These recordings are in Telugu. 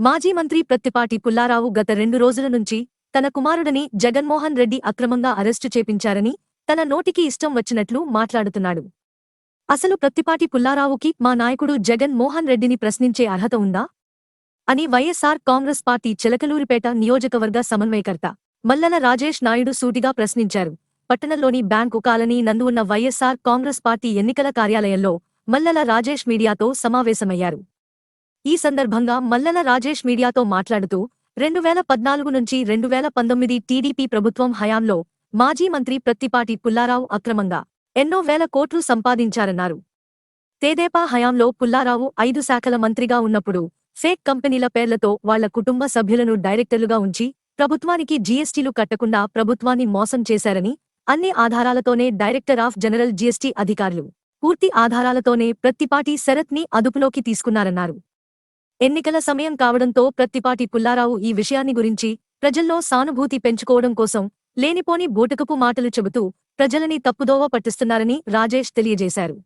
మాజీ మంత్రి ప్రత్తిపాటి పుల్లారావు గత రెండు రోజుల నుంచి తన కుమారుడని జగన్మోహన్ రెడ్డి అక్రమంగా అరెస్టు చేపించారని తన నోటికి ఇష్టం వచ్చినట్లు మాట్లాడుతున్నాడు. అసలు ప్రత్తిపాటి పుల్లారావుకి మా నాయకుడు జగన్ మోహన్ రెడ్డిని ప్రశ్నించే అర్హత ఉందా? అని వైఎస్ఆర్ కాంగ్రెస్ పార్టీ చిలకలూరిపేట నియోజకవర్గ సమన్వయకర్త మల్లన రాజేష్ నాయుడు సూటిగా ప్రశ్నించారు. పట్టణంలోని బ్యాంకు కాలనీ నందు ఉన్న వైఎస్ఆర్ కాంగ్రెస్ పార్టీ ఎన్నికల కార్యాలయంలో మల్లల రాజేష్ మీడియాతో సమావేశమయ్యారు. ఈ సందర్భంగా మల్లన రాజేష్ మీడియాతో మాట్లాడుతూ రెండు వేల పద్నాలుగు నుంచి రెండు వేల పంతొమ్మిది టీడీపీ ప్రభుత్వం హయాంలో మాజీ మంత్రి ప్రత్తిపాటి పుల్లారావు అక్రమంగా ఎన్నో వేల కోట్లు సంపాదించారన్నారు. తేదేపా హయాంలో పుల్లారావు ఐదు శాఖల మంత్రిగా ఉన్నప్పుడు ఫేక్ కంపెనీల పేర్లతో వాళ్ళ కుటుంబ సభ్యులను డైరెక్టర్లుగా ఉంచి ప్రభుత్వానికి జీఎస్టీలు కట్టకుండా ప్రభుత్వాన్ని మోసం చేశారని అన్ని ఆధారాలతోనే డైరెక్టర్ ఆఫ్ జనరల్ జీఎస్టీ అధికారులు పూర్తి ఆధారాలతోనే ప్రత్తిపాటి శరత్ని అదుపులోకి తీసుకున్నారన్నారు. ఎన్నికల సమయం కావడంతో ప్రత్తిపాటి పుల్లారావు ఈ విషయాన్ని గురించి ప్రజల్లో సానుభూతి పెంచుకోవడం కోసం లేనిపోని బూటకపు మాటలు చెబుతూ ప్రజలని తప్పుదోవ పట్టిస్తున్నారని రాజేష్ తెలియజేశారు.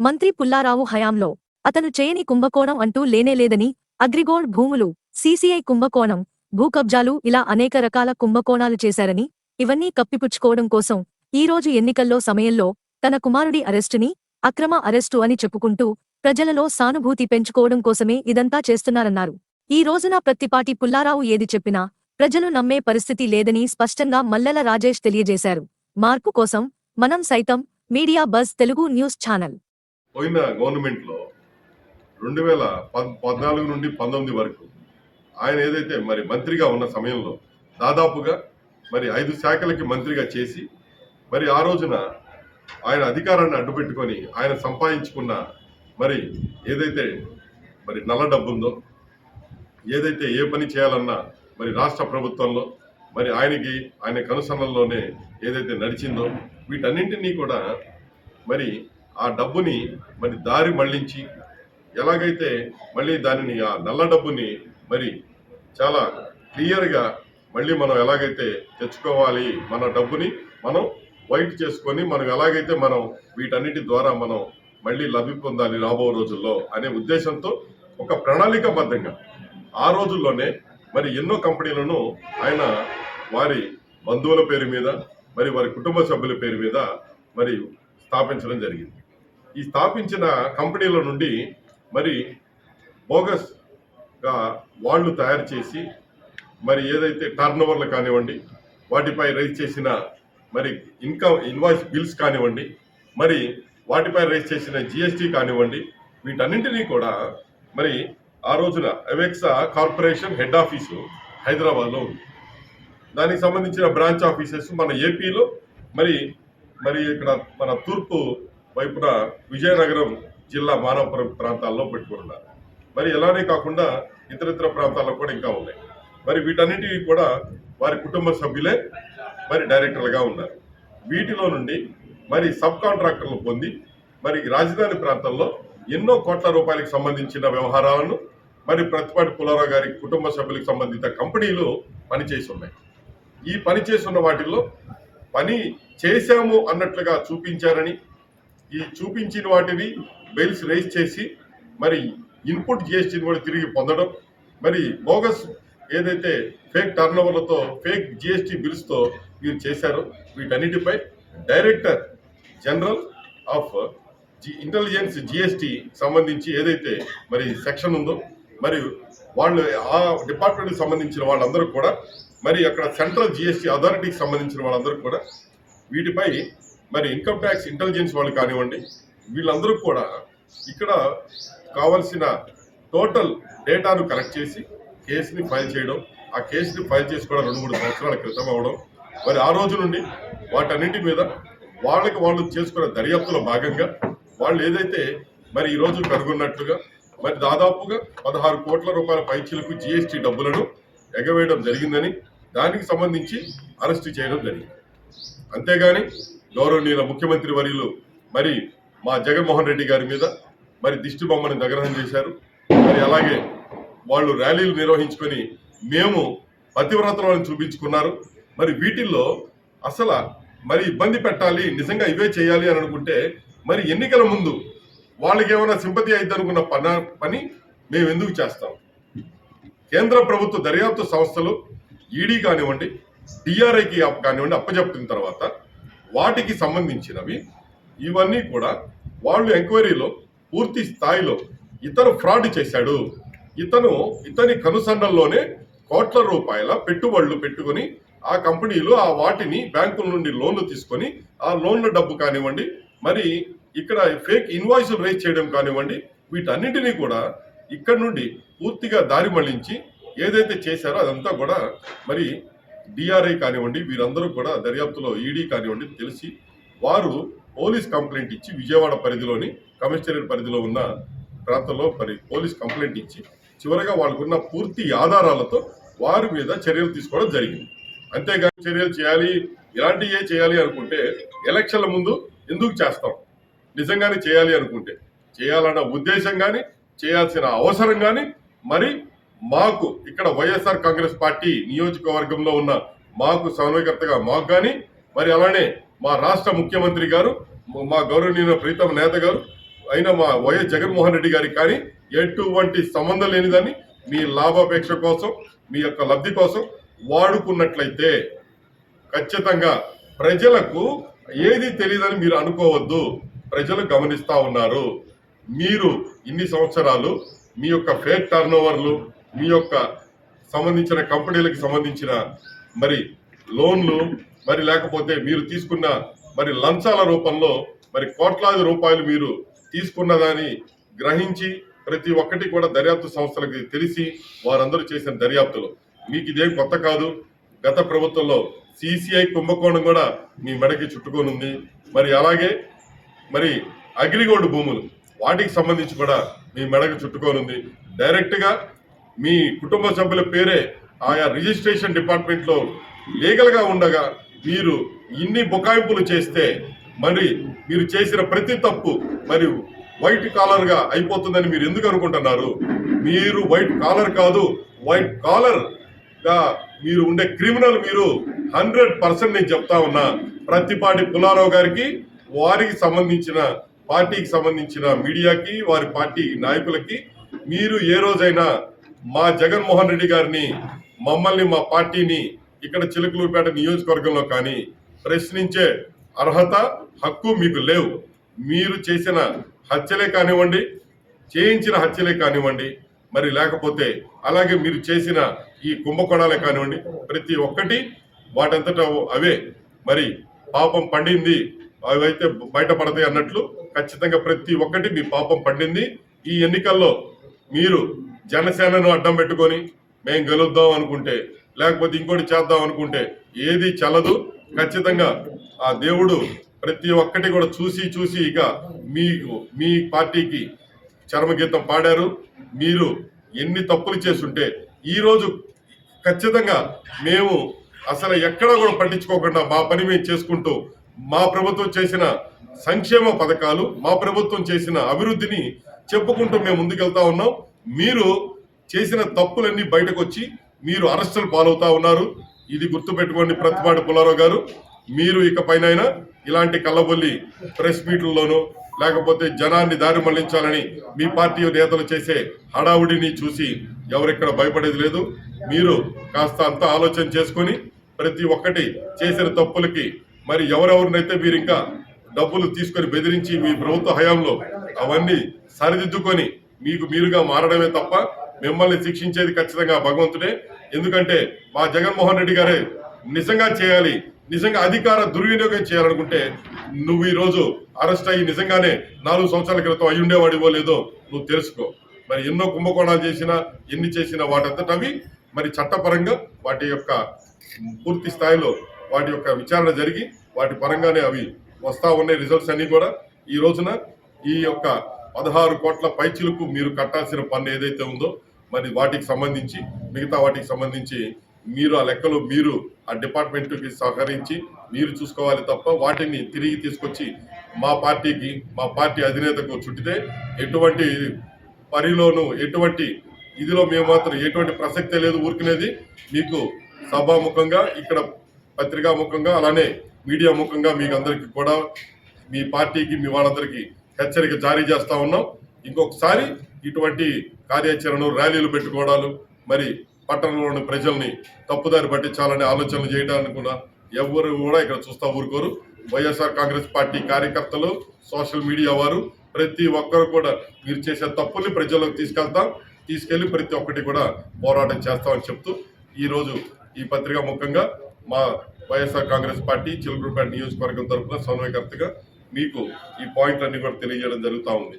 మంత్రి పుల్లారావు హయాంలో అతను చేయని కుంభకోణం అంటూ లేనేలేదని అగ్రిగోల్డ్ భూములు సీసీఐ కుంభకోణం భూకబ్జాలు ఇలా అనేక రకాల కుంభకోణాలు చేశారని ఇవన్నీ కప్పిపుచ్చుకోవడం కోసం ఈరోజు ఎన్నికల్లో సమయంలో తన కుమారుడి అరెస్టుని అక్రమ అరెస్టు అని చెప్పుకుంటూ ప్రజలలో సానుభూతి పెంచుకోవడం కోసమే ఇదంతా చేస్తున్నారన్నారు. ఈ రోజున ప్రత్తిపాటి పుల్లారావు ఏది చెప్పినా ప్రజలు నమ్మే పరిస్థితి లేదని స్పష్టంగా మల్లెల రాజేష్ తెలియజేశారు. మార్పు కోసం మనం సైతం media buzz Telugu news channel. పోయిన గవర్నమెంట్లో రెండు వేల పద్నాలుగు నుండి పంతొమ్మిది వరకు ఆయన ఏదైతే మరి మంత్రిగా ఉన్న సమయంలో దాదాపుగా మరి ఐదు శాఖలకి మంత్రిగా చేసి మరి ఆ రోజున ఆయన అధికారాన్ని అడ్డుపెట్టుకొని ఆయన సంపాదించుకున్న మరి ఏదైతే మరి నల్ల డబ్బు ఉందో ఏదైతే ఏ పని చేయాలన్నా మరి రాష్ట్ర ప్రభుత్వంలో మరి ఆయనకి ఆయన కనుసన్నల్లోనే ఏదైతే నడిచిందో వీటన్నింటినీ కూడా మరి ఆ డబ్బుని మరి దారి మళ్ళించి ఎలాగైతే మళ్ళీ దానిని ఆ నల్ల డబ్బుని మరి చాలా క్లియర్గా మళ్ళీ మనం ఎలాగైతే తెచ్చుకోవాలి మన డబ్బుని మనం వైట్ చేసుకొని మనం ఎలాగైతే మనం వీటన్నిటి ద్వారా మనం మళ్ళీ లబ్ధి పొందాలి రాబో రోజుల్లో అనే ఉద్దేశంతో ఒక ప్రణాళికాబద్ధంగా ఆ రోజుల్లోనే మరి ఎన్నో కంపెనీలను ఆయన వారి బంధువుల పేరు మీద మరి వారి కుటుంబ సభ్యుల పేరు మీద మరి స్థాపించడం జరిగింది. ఈ స్థాపించిన కంపెనీల నుండి మరి బోగస్గా వాళ్ళు తయారు చేసి మరి ఏదైతే టర్న్ ఓవర్లు కానివ్వండి వాటిపై రైజ్ చేసిన మరి ఇన్కమ్ ఇన్వాయిస్ బిల్స్ కానివ్వండి మరి వాటిపై రేస్ చేసిన జిఎస్టీ కానివ్వండి వీటన్నింటినీ కూడా మరి ఆ రోజున అవెక్సా కార్పొరేషన్ హెడ్ ఆఫీసు హైదరాబాద్లో ఉంది. దానికి సంబంధించిన బ్రాంచ్ ఆఫీసెస్ మన ఏపీలో మరి మరి ఇక్కడ మన తూర్పు వైపున విజయనగరం జిల్లా మానవపురం ప్రాంతాల్లో పెట్టుకున్నారు మరి ఎలానే కాకుండా ఇతరితర ప్రాంతాల్లో కూడా ఇంకా ఉన్నాయి. మరి వీటన్నిటికీ కూడా వారి కుటుంబ సభ్యులే మరి డైరెక్టర్లుగా ఉన్నారు. వీటిలో నుండి మరి సబ్ కాంట్రాక్టర్లు పొంది మరి రాజధాని ప్రాంతంలో ఎన్నో కోట్ల రూపాయలకు సంబంధించిన వ్యవహారాలను మరి ప్రతిపాటి పుల్లారావు గారి కుటుంబ సభ్యులకు సంబంధిత కంపెనీలు పనిచేసి ఉన్నాయి. ఈ పని చేస్తున్న వాటిల్లో పని చేశాము అన్నట్లుగా చూపించారని ఈ చూపించిన వాటిని బెయిల్స్ రేజ్ చేసి మరి ఇన్పుట్ జిఎస్టీని కూడా తిరిగి పొందడం మరి బోగస్ ఏదైతే ఫేక్ టర్నోవర్లతో ఫేక్ జిఎస్టీ బిల్స్తో వీరు చేశారో వీటన్నిటిపై director general of G intelligence GST సంబంధించి ఏదైతే మరి సెక్షన్ ఉందో మరియు వాళ్ళు ఆ డిపార్ట్మెంట్కి సంబంధించిన వాళ్ళందరూ కూడా మరి అక్కడ సెంట్రల్ జిఎస్టీ అథారిటీకి సంబంధించిన వాళ్ళందరూ కూడా వీటిపై మరి ఇన్కమ్ ట్యాక్స్ ఇంటెలిజెన్స్ వాళ్ళు కానివ్వండి వీళ్ళందరూ కూడా ఇక్కడ కావలసిన టోటల్ డేటాను కలెక్ట్ చేసి కేసుని ఫైల్ చేయడం ఆ కేసుని ఫైల్ చేసుకోవడం రెండు మూడు సంవత్సరాల క్రితం అవడం మరి ఆ రోజు నుండి వాటన్నింటి మీద వాళ్ళకి వాళ్ళు చేసుకున్న దర్యాప్తులో భాగంగా వాళ్ళు ఏదైతే మరి ఈ రోజు కనుగొన్నట్లుగా మరి దాదాపుగా పదహారు కోట్ల రూపాయల పైచీలకు జిఎస్టీ డబ్బులను ఎగవేయడం జరిగిందని దానికి సంబంధించి అరెస్టు చేయడం జరిగింది. అంతేగాని గౌరవనీయుల ముఖ్యమంత్రి వర్యులు మరి మా జగన్మోహన్ రెడ్డి గారి మీద మరి దిష్టి బొమ్మని దగ్రహం చేశారు. మరి అలాగే వాళ్ళు ర్యాలీలు నిర్వహించుకొని మేము పతివ్రతలను చూపించుకున్నారు. మరి వీటిల్లో అసలు మరి ఇబ్బంది పెట్టాలి నిజంగా ఇవే చేయాలి అని అనుకుంటే మరి ఎన్నికల ముందు వాళ్ళకి ఏమైనా సింపతి అయితే అనుకున్న పన పని మేము ఎందుకు చేస్తాం? కేంద్ర ప్రభుత్వ దర్యాప్తు సంస్థలు ఈడీ కానివ్వండి డిఆర్ఐకి కానివ్వండి అప్పచెప్పిన తర్వాత వాటికి సంబంధించినవి ఇవన్నీ కూడా వాళ్ళు ఎంక్వైరీలో పూర్తి స్థాయిలో ఇతను ఫ్రాడ్ చేశాడు. ఇతను ఇతని కనుసన్నల్లోనే కోట్ల రూపాయల పెట్టుబడులు పెట్టుకొని ఆ కంపెనీలు ఆ వాటిని బ్యాంకుల నుండి లోన్లు తీసుకొని ఆ లోన్ల డబ్బు కానివ్వండి మరి ఇక్కడ ఫేక్ ఇన్వాయిస్లు రేజ్ చేయడం కానివ్వండి వీటన్నిటినీ కూడా ఇక్కడ నుండి పూర్తిగా దారి మళ్ళించి ఏదైతే చేశారో అదంతా కూడా మరి డిఆర్ఐ కానివ్వండి వీరందరూ కూడా దర్యాప్తులో ఈడీ కానివ్వండి తెలిసి వారు పోలీస్ కంప్లైంట్ ఇచ్చి విజయవాడ పరిధిలోని కమిషనరేట్ పరిధిలో ఉన్న ప్రాంతంలో మరి పోలీస్ కంప్లైంట్ ఇచ్చి చివరగా వాళ్ళకున్న పూర్తి ఆధారాలతో వారి మీద చర్యలు తీసుకోవడం జరిగింది. అంతేగాని చర్యలు చేయాలి ఇలాంటివే చేయాలి అనుకుంటే ఎలక్షన్ల ముందు ఎందుకు చేస్తాం? నిజంగానే చేయాలి అనుకుంటే. చేయాలన్న ఉద్దేశం కానీ చేయాల్సిన అవసరం కానీ మరి మాకు ఇక్కడ వైఎస్ఆర్ కాంగ్రెస్ పార్టీ నియోజకవర్గంలో ఉన్న మాకు సమన్వయకర్తగా మాకు కానీ మరి అలానే మా రాష్ట్ర ముఖ్యమంత్రి గారు మా గౌరవనీయ ప్రీతం నేత గారు అయిన మా వైఎస్ జగన్మోహన్ రెడ్డి గారికి కానీ ఎటువంటి సంబంధం లేనిదని మీ లాభాపేక్ష కోసం మీ యొక్క లబ్ధి కోసం వాడుకున్నట్లయితే ఖచ్చితంగా ప్రజలకు ఏది తెలియదని మీరు అనుకోవద్దు. ప్రజలు గమనిస్తా ఉన్నారు. మీరు ఇన్ని సంవత్సరాలు మీ యొక్క ఫేక్ టర్న్ ఓవర్లు మీ యొక్క సంబంధించిన కంపెనీలకు సంబంధించిన మరి లోన్లు మరి లేకపోతే మీరు తీసుకున్న మరి లంచాల రూపంలో మరి కోట్లాది రూపాయలు మీరు తీసుకున్నదాన్ని గ్రహించి ప్రతి ఒక్కటి కూడా దర్యాప్తు సంస్థలకి తెలిసి వారందరూ చేసిన దర్యాప్తులు. మీకు ఇదేం కొత్త కాదు. గత ప్రభుత్వంలో సిసిఐ కుంభకోణం కూడా మీ మెడకి చుట్టుకొని ఉంది మరి అలాగే మరి అగ్రిగోల్డ్ భూములు వాటికి సంబంధించి కూడా మీ మెడకు చుట్టుకొని ఉంది మీ కుటుంబ సభ్యుల పేరే ఆయా రిజిస్ట్రేషన్ డిపార్ట్మెంట్లో లీగల్గా ఉండగా మీరు ఇన్ని బుకాయింపులు చేస్తే మరి మీరు చేసిన ప్రతి తప్పు మరి వైట్ కాలర్గా అయిపోతుందని మీరు ఎందుకు అనుకుంటున్నారు? మీరు వైట్ కాలర్ కాదు వైట్ కాలర్ గా మీరు ఉండే క్రిమినల్ మీరు హండ్రెడ్ పర్సెంట్ నేను చెప్తా ఉన్నా. ప్రతిపాటి పుల్లారావు గారికి వారికి సంబంధించిన పార్టీకి సంబంధించిన మీడియాకి వారి పార్టీ నాయకులకి మీరు ఏ రోజైనా మా జగన్మోహన్ రెడ్డి గారిని మమ్మల్ని మా పార్టీని ఇక్కడ చిలుకలూరుపేట నియోజకవర్గంలో కానీ ప్రశ్నించే అర్హత హక్కు మీకు లేవు. మీరు చేసిన హత్యలే కానివ్వండి చేయించిన హత్యలే కానివ్వండి మరి లేకపోతే అలాగే మీరు చేసిన ఈ కుంభకోణాలే కానివ్వండి ప్రతి ఒక్కటి వాటంతట అవే. మరి పాపం పండింది అవైతే బయటపడతాయి అన్నట్లు ఖచ్చితంగా ప్రతి ఒక్కటి మీ పాపం పండింది. ఈ ఎన్నికల్లో మీరు జనసేనను అడ్డం పెట్టుకొని మేము గెలుద్దాం అనుకుంటే లేకపోతే ఇంకోటి చేద్దాం అనుకుంటే ఏది చల్లదు. ఖచ్చితంగా ఆ దేవుడు ప్రతి ఒక్కటి కూడా చూసి చూసి ఇక మీకు మీ పార్టీకి చర్మగీతం పాడారు. మీరు ఎన్ని తప్పులు చేస్తుంటే ఈరోజు ఖచ్చితంగా మేము అసలు ఎక్కడ కూడా పట్టించుకోకుండా మా పని మేము చేసుకుంటూ మా ప్రభుత్వం చేసిన సంక్షేమ పథకాలు మా ప్రభుత్వం చేసిన అభివృద్ధిని చెప్పుకుంటూ మేము ముందుకెళ్తా ఉన్నాం. మీరు చేసిన తప్పులన్నీ బయటకు వచ్చి మీరు అరెస్టులు పాలవుతా ఉన్నారు. ఇది గుర్తుపెట్టుకోండి ప్రతిపాటి పుల్లారావు గారు. మీరు ఇకపైన ఇలాంటి కళ్ళబొల్లి ప్రెస్ మీట్లలోనూ లేకపోతే జనాన్ని దారి మళ్ళించాలని మీ పార్టీ నేతలు చేసే హడావుడిని చూసి ఎవరిక్కడ భయపడేది లేదు. మీరు కాస్త అంత ఆలోచన చేసుకొని ప్రతి ఒక్కటి చేసిన తప్పులకి మరి ఎవరెవరినైతే మీరు ఇంకా డబ్బులు తీసుకొని బెదిరించి మీ ప్రభుత్వ హయాంలో అవన్నీ సరిదిద్దుకొని మీకు మీరుగా మారడమే తప్ప మిమ్మల్ని శిక్షించేది ఖచ్చితంగా భగవంతుడే. ఎందుకంటే మా జగన్మోహన్ రెడ్డి గారే నిజంగా చేయాలి నిజంగా అధికార దుర్వినియోగం చేయాలనుకుంటే నువ్వు ఈ రోజు అరెస్ట్ అయ్యి నిజంగానే నాలుగు సంవత్సరాల క్రితం అయి ఉండేవాడివో లేదో నువ్వు తెలుసుకో. మరి ఎన్నో కుంభకోణాలు చేసినా ఎన్ని చేసినా వాటంతట అవి మరి చట్టపరంగా వాటి యొక్క పూర్తి స్థాయిలో వాటి యొక్క విచారణ జరిగి వాటి పరంగానే అవి వస్తా ఉన్నాయి రిజల్ట్స్ అన్ని కూడా. ఈ రోజున ఈ యొక్క పదహారు కోట్ల పైచిలకు మీరు కట్టాల్సిన పన్ను ఏదైతే ఉందో మరి వాటికి సంబంధించి మిగతా వాటికి సంబంధించి మీరు ఆ లెక్కలు మీరు ఆ డిపార్ట్మెంట్కి సహకరించి మీరు చూసుకోవాలి తప్ప వాటిని తిరిగి తీసుకొచ్చి మా పార్టీకి మా పార్టీ అధినేతకు చుట్టితే ఎటువంటి పరిలోను ఎటువంటి ఇదిలో మేము మాత్రం ఎటువంటి ప్రసక్తే లేదు ఊరుకునేది. మీకు సభాముఖంగా ఇక్కడ పత్రికా ముఖంగా అలానే మీడియా ముఖంగా మీకు అందరికీ కూడా మీ పార్టీకి మీ వాళ్ళందరికీ హెచ్చరిక జారీ చేస్తూ ఉన్నాం. ఇంకొకసారి ఇటువంటి కార్యాచరణ ర్యాలీలు పెట్టుకోవడాలు మరి పట్టణంలోని ప్రజల్ని తప్పుదారి పట్టించాలనే ఆలోచనలు చేయడానికి కూడా ఎవరు కూడా ఇక్కడ చూస్తా ఊరుకోరు. వైఎస్ఆర్ కాంగ్రెస్ పార్టీ కార్యకర్తలు సోషల్ మీడియా వారు ప్రతి ఒక్కరు కూడా మీరు చేసే తప్పుల్ని ప్రజల్లోకి తీసుకెళ్తాం. తీసుకెళ్ళి ప్రతి ఒక్కటి కూడా పోరాటం చేస్తామని చెప్తూ ఈరోజు ఈ పత్రిక ముఖ్యంగా మా వైఎస్ఆర్ కాంగ్రెస్ పార్టీ చిలుకూరుపేట నియోజకవర్గం తరఫున సమన్వయకర్తగా మీకు ఈ పాయింట్లన్నీ కూడా తెలియజేయడం జరుగుతూ ఉంది.